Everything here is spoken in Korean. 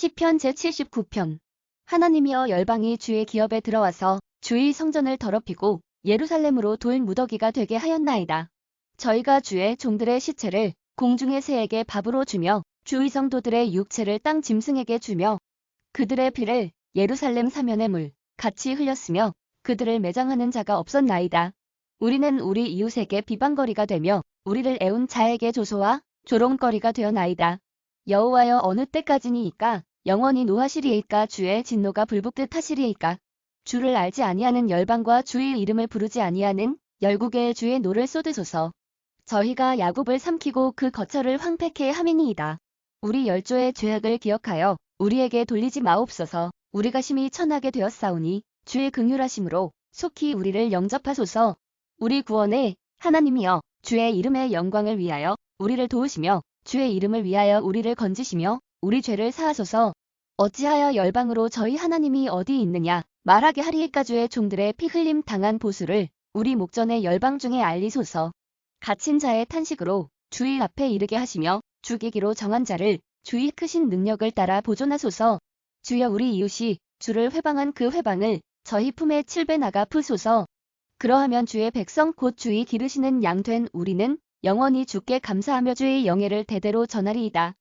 시편 제79편 하나님이여 열방이 주의 기업에 들어와서 주의 성전을 더럽히고 예루살렘으로 돌 무더기가 되게 하였나이다. 저희가 주의 종들의 시체를 공중의 새에게 밥으로 주며 주의 성도들의 육체를 땅 짐승에게 주며 그들의 피를 예루살렘 사면의 물 같이 흘렸으며 그들을 매장하는 자가 없었나이다. 우리는 우리 이웃에게 비방거리가 되며 우리를 애운 자에게 조소와 조롱거리가 되어나이다. 여호와여 어느 때까지니이까 영원히 노하시리이까 주의 진노가 불붙듯 하시리이까 주를 알지 아니하는 열방과 주의 이름을 부르지 아니하는 열국의 주의 노를 쏟으소서. 저희가 야곱을 삼키고 그 거처를 황폐케 함이니이다. 우리 열조의 죄악을 기억하여 우리에게 돌리지 마옵소서. 우리가 심히 천하게 되었사오니 주의 긍휼하심으로 속히 우리를 영접하소서. 우리 구원의 하나님이여 주의 이름의 영광을 위하여 우리를 도우시며 주의 이름을 위하여 우리를 건지시며 우리 죄를 사하소서. 어찌하여 열방으로 저희 하나님이 어디 있느냐 말하게 하리이까 주의 종들의 피 흘림 당한 보수를 우리 목전의 열방 중에 알리소서. 갇힌 자의 탄식으로 주의 앞에 이르게 하시며 죽이기로 정한 자를 주의 크신 능력을 따라 보존하소서. 주여 우리 이웃이 주를 회방한 그 회방을 저희 품에 칠배 나가 푸소서. 그러하면 주의 백성 곧 주의 기르시는 양 된 우리는 영원히 주께 감사하며 주의 영예를 대대로 전하리이다.